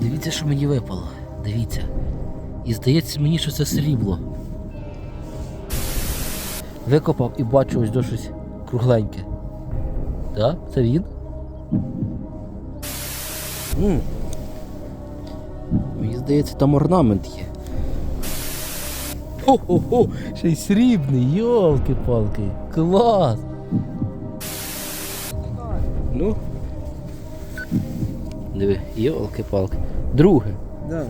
Дивіться, що мені випало. Дивіться. І здається мені, що це срібло. Викопав і бачу ось до щось кругленьке. Так? Це він? Мені здається, там орнамент є. Хо-хо-хо! Ще й срібний, йолки-палки. Клас! Ну. Диви, йолки-палки. Друге. Да.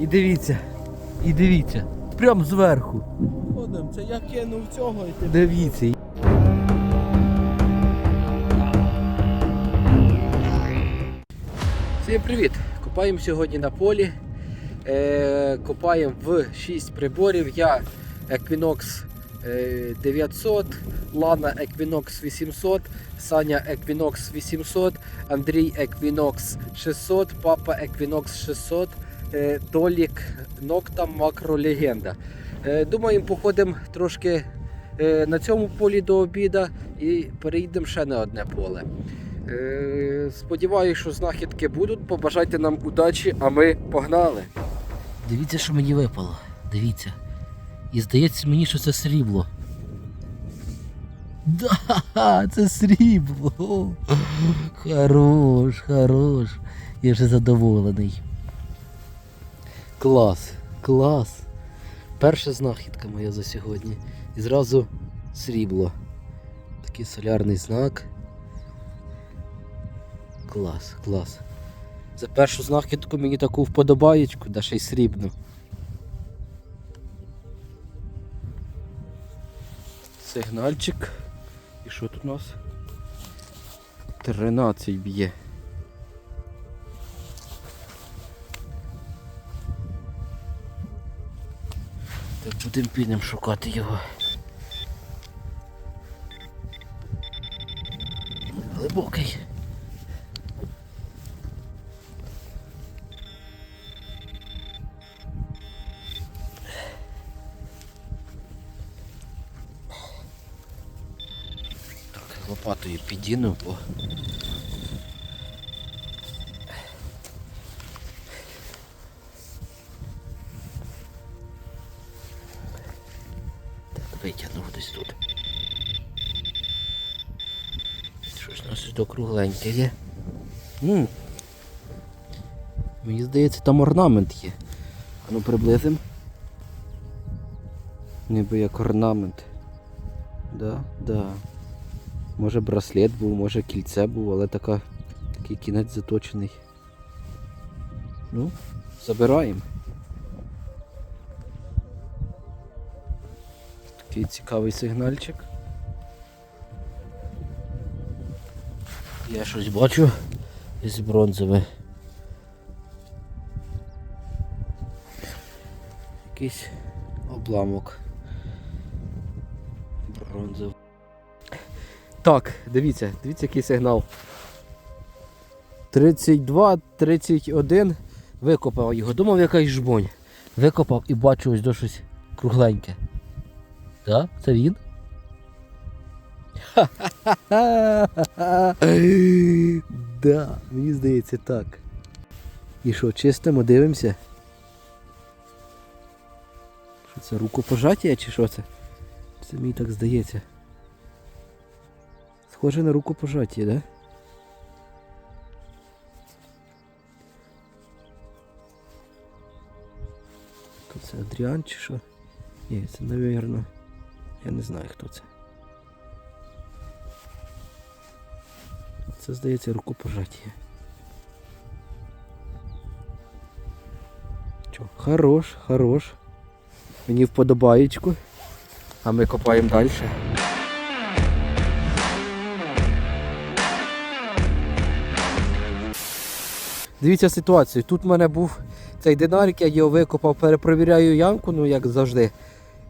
І дивіться. І дивіться. Прям зверху. Ходом, це я кинув цього і ти. Дивіться. Всім привіт! Копаємо сьогодні на полі. Е, копаємо в 6 приборів. Я Equinox 900, Лана Equinox 800, Саня Equinox 800, Андрій Equinox 600, Папа Equinox 600, е, Толік Nocta Макро Легенда. Е, думаємо, походимо трошки е, на цьому полі до обіда і переїдемо ще на одне поле. Е, Сподіваюся, що знахідки будуть. Побажайте нам удачі, а ми погнали. Дивіться, що мені випало. Дивіться. І здається мені, що це срібло. Да, це срібло. Хорош, хорош. Я вже задоволений. Клас, клас. Перша знахідка моя за сьогодні. І зразу срібло. Такий солярний знак. Клас, клас. За першу знахідку мені таку вподобаєчку, да ще й срібну. Сигнальчик. І що тут у нас? 13 б'є. Так будемо підемо шукати його. Глибокий. Лопатою підіну, бо Так, витягнув десь тут. Щось у нас тут округленьке є. м Мені здається, там орнамент є. А ну приблизим. Ніби як орнамент. Да, да. Може браслет був, може кільце був, але така, такий кінець заточений. Ну, забираємо. Такий цікавий сигнальчик. Я щось бачу із бронзове. Якийсь обламок. Бронзовий. Так, дивіться, дивіться який сигнал. 32, 31. Викопав його. Думав якась жбонь. Викопав і бачу ось до щось кругленьке. Так? Це він? Да, мені здається так. І що, чистимо, дивимося? Що це рукопожаття чи що це? Це мені так здається. Схоже на рукопожаття, да? То це Адріан чи що? Ні, це, навірно. Я не знаю хто це. Це здається рукопожаття. Чо, хорош, хорош. Мені вподобаєчку. А ми копаємо далі. Дивіться ситуацію. Тут в мене був цей динарик, я його викопав, перепровіряю ямку, ну як завжди.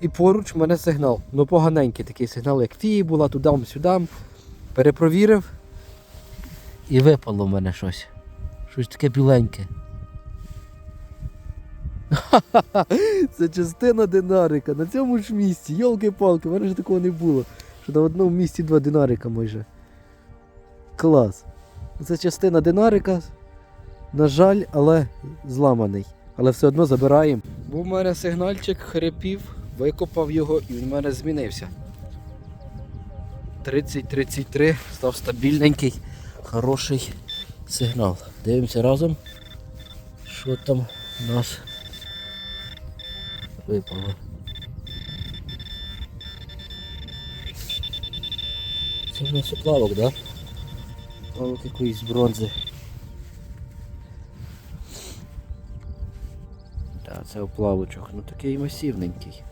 І поруч в мене сигнал. Ну поганенький такий сигнал, як фії була, туди-сюди. Перепровірив. І випало в мене щось. Щось таке біленьке. Це частина динарика на цьому ж місці. Йолки-палки, в мене ж такого не було. Що на одному місці два динарика майже. Клас. Це частина динарика. На жаль, але зламаний. Але все одно забираємо. Був у мене сигнальчик, хрипів, викопав його і він в мене змінився. 30-33, став стабільненький, хороший сигнал. Дивимося разом, що там у нас випало. Це в нас оплавок, да? Оплавок якоїсь бронзи. Це оплавочок, ну такий масивненький.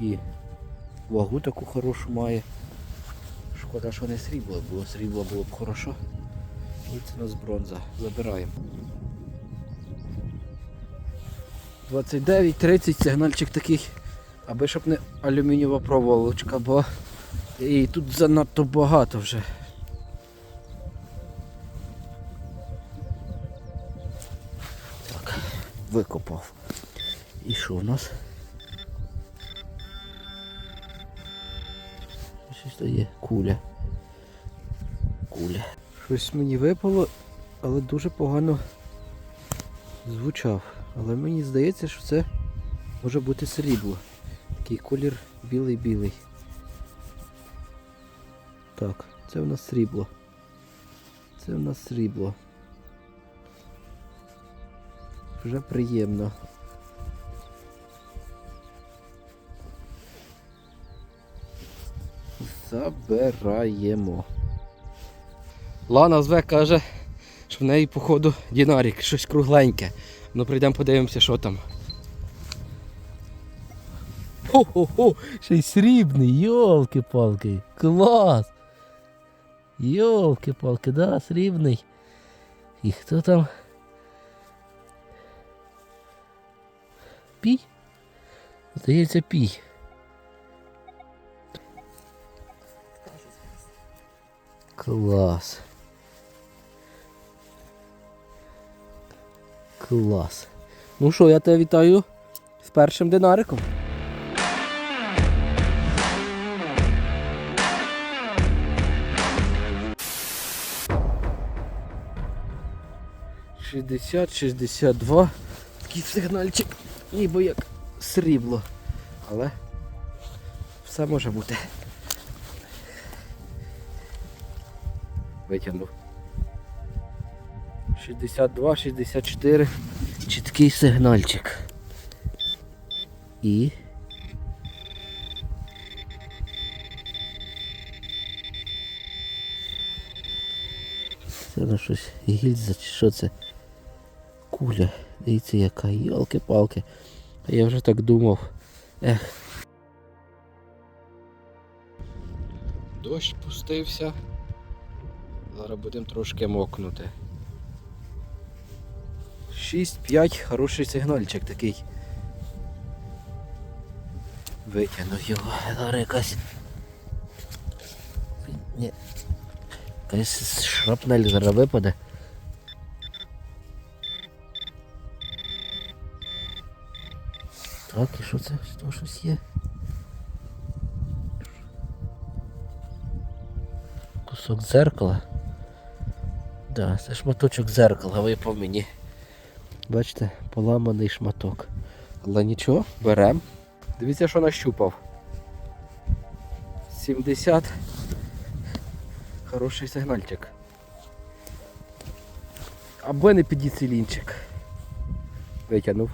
І вагу таку хорошу має. Шкода, що не срібло було, срібло було б хорошо. І це у нас бронза. Забираємо. 29-30 сигнальчик такий, аби щоб не алюмінієва проволочка, бо і тут занадто багато вже. Так, викопав. І що у нас? Щось то є куля. Куля. Щось мені випало, але дуже погано звучав. Але мені здається, що це може бути срібло. Такий колір білий-білий. Так, це в нас срібло. Це в нас срібло. Вже приємно. Забираємо. Лана зве каже, що в неї, походу, дінарік, щось кругленьке. Ну прийдемо подивимося, що там. Хо-хо-хо, ще й срібний, йолки-палки, клас! Йолки-палки, да, срібний. І хто там? Пій? Здається, пій. Клас. Клас. Ну що, я тебе вітаю з першим динариком. Шістдесят, шістдесят два. Такий сигнальчик, ніби як срібло. Але все може бути. Витягнув. 62, 64. Чіткий сигнальчик. І. Це на щось гільза чи що це? Куля. Дивіться яка, йолки-палки. А я вже так думав. Ех. Дощ пустився. Зараз будемо трошки мокнути. 6-5, хороший сигнальчик такий. Витягну його, зараз якась. Ні. Якась шрапнель зараз випаде. Так, і що це? Що щось є? Кусок дзеркала. Да, це шматочок дзеркала випав мені. Бачите, поламаний шматок. Але нічого, берем. Дивіться, що нащупав. 70. Хороший сигнальчик. Або не підіцелінчик. Витягнув.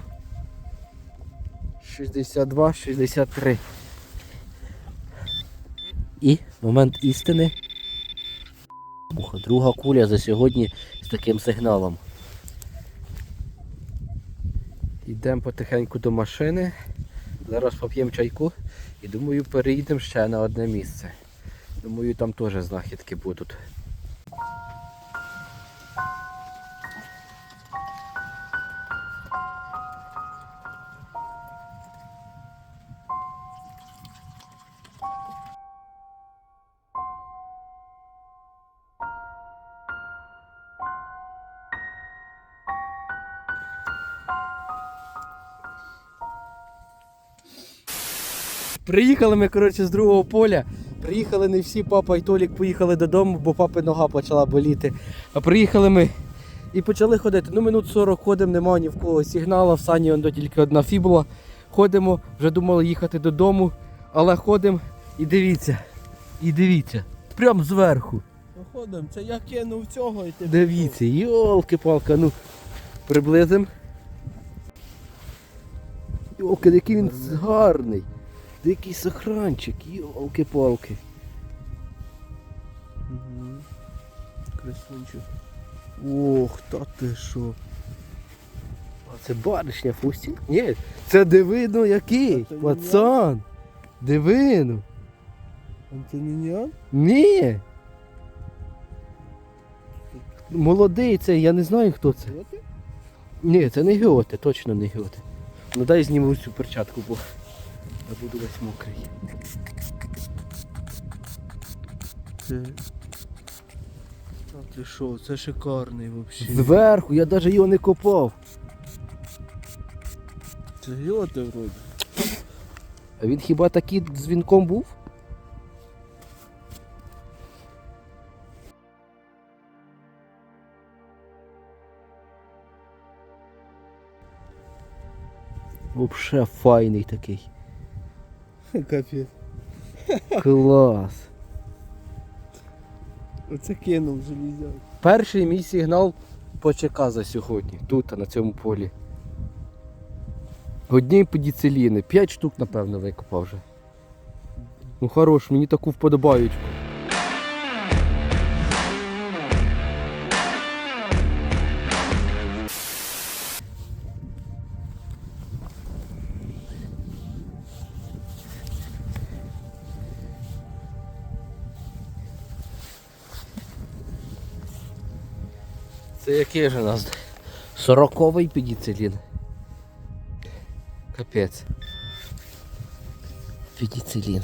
62, 63. І момент істини. Муха, Друга куля за сьогодні з таким сигналом. Йдемо потихеньку до машини. Зараз поп'ємо чайку і думаю переїдемо ще на одне місце. Думаю там теж знахідки будуть. Приїхали ми, коротше, з другого поля. Приїхали не всі, папа і Толік поїхали додому, бо папи нога почала боліти. А приїхали ми І почали ходити. Ну, минут 40 ходимо, немає ні в кого сигнала, в сані он тільки одна фібула. Ходимо, вже думали їхати додому, але ходимо і дивіться. І дивіться. Прям зверху. Походимо, це я кинув цього і ти. Дивіться, йолки-палка, ну приблизим. Йолки, який він гарний. Дикий сохранчик, йолки-палки. Угу. Красунчик. Ох, та ти що. А це баришня Фустін? Ні, це дивино який. Це Пацан. Дивино. Антонінян? Ні. Молодий це, я не знаю хто це. Що? Ні, це не гіоти, точно не гіоти. Ну дай зніму цю перчатку, бо я буду весь мокрий. Це. Та ти що, це шикарний взагалі. Зверху, я навіть його не копав. Це гіоти вроді. А він хіба такий дзвінком був? Вообще файний такий. Капець. Клас. Оце кинув железяк. Перший мій сигнал по ЧК за сьогодні, тут, на цьому полі. Одні подіцеліни, 5 штук, напевно, викопав вже. Ну хорош, мені таку вподобаючку. Це який же у нас? Сороковий педіцилін. Капець. Педіцилін.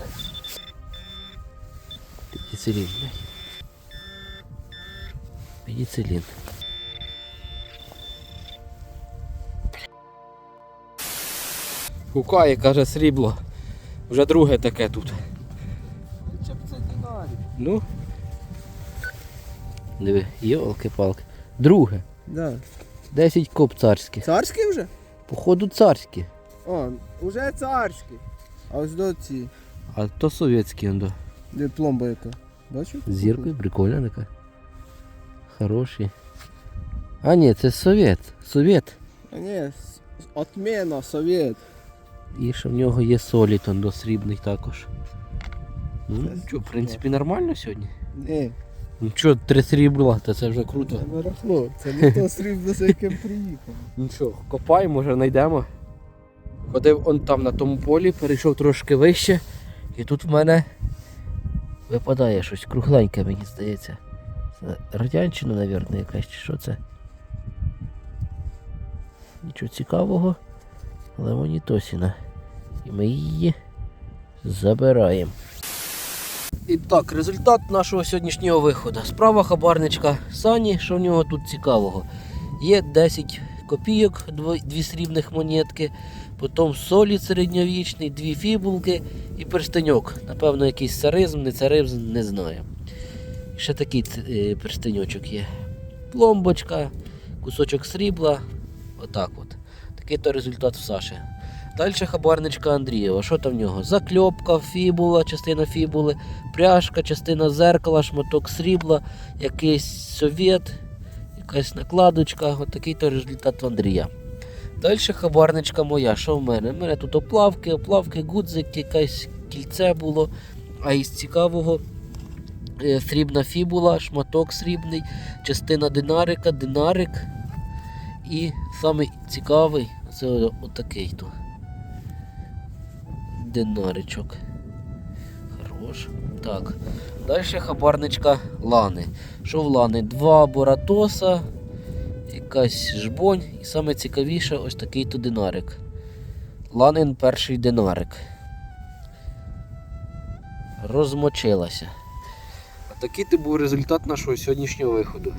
Педіцилін, блядь. Педіцилін. Гукає, каже, срібло. Вже друге таке тут. Ну. Диви, йолки-палки. Друге. Да. 10 коп царських. Царський вже? Походу царські. О, уже царський. А ось до ці. А то совєтські он до. Де пломба яка? Бачив? Зіркою, прикольна така. Хороші. А ні, це совєт. Совєт. А ні, отмена, совєт. І ще в нього є соліт, он до срібний також. Ну, Це що, в принципі, нормально сьогодні. Ні, Ну що, три срібла, то це вже круто. це барахло. Це не то срібло, за яким приїхав. Ну що, копаємо, може знайдемо. Ходив он там на тому полі, перейшов трошки вище. І тут в мене випадає щось кругленьке, мені здається. Це радянщина, мабуть, якась чи що це. Нічого цікавого, але монітосіна. І ми її забираємо. І так, результат нашого сьогоднішнього виходу. Справа хабарничка Сані, що в нього тут цікавого. Є 10 копійок, дво- дві срібних монетки, потім солід середньовічний, дві фібулки і перстеньок. Напевно, якийсь царизм, не царизм, не знаю. Ще такий е, перстеньочок є. Пломбочка, кусочок срібла. Отак от. Такий то результат в Саші. Далі хабарничка Андрієва. Що там в нього? Закльопка, фібула, частина фібули, пряжка, частина зеркала, шматок срібла, якийсь совєт, якась накладочка. Отакий то результат в Андрія. Далі хабарничка моя. Що в мене? У мене тут оплавки, оплавки, гудзик, якесь кільце було. А із цікавого е, срібна фібула, шматок срібний, частина динарика, динарик. І самий цікавий це отакий то. Динаричок. Хорош. Так. Далі хабарничка Лани. Що в Лани? Два боратоса, якась жбонь і саме цікавіше ось такий то динарик. Ланин перший динарик. Розмочилася. А такий то був результат нашого сьогоднішнього виходу.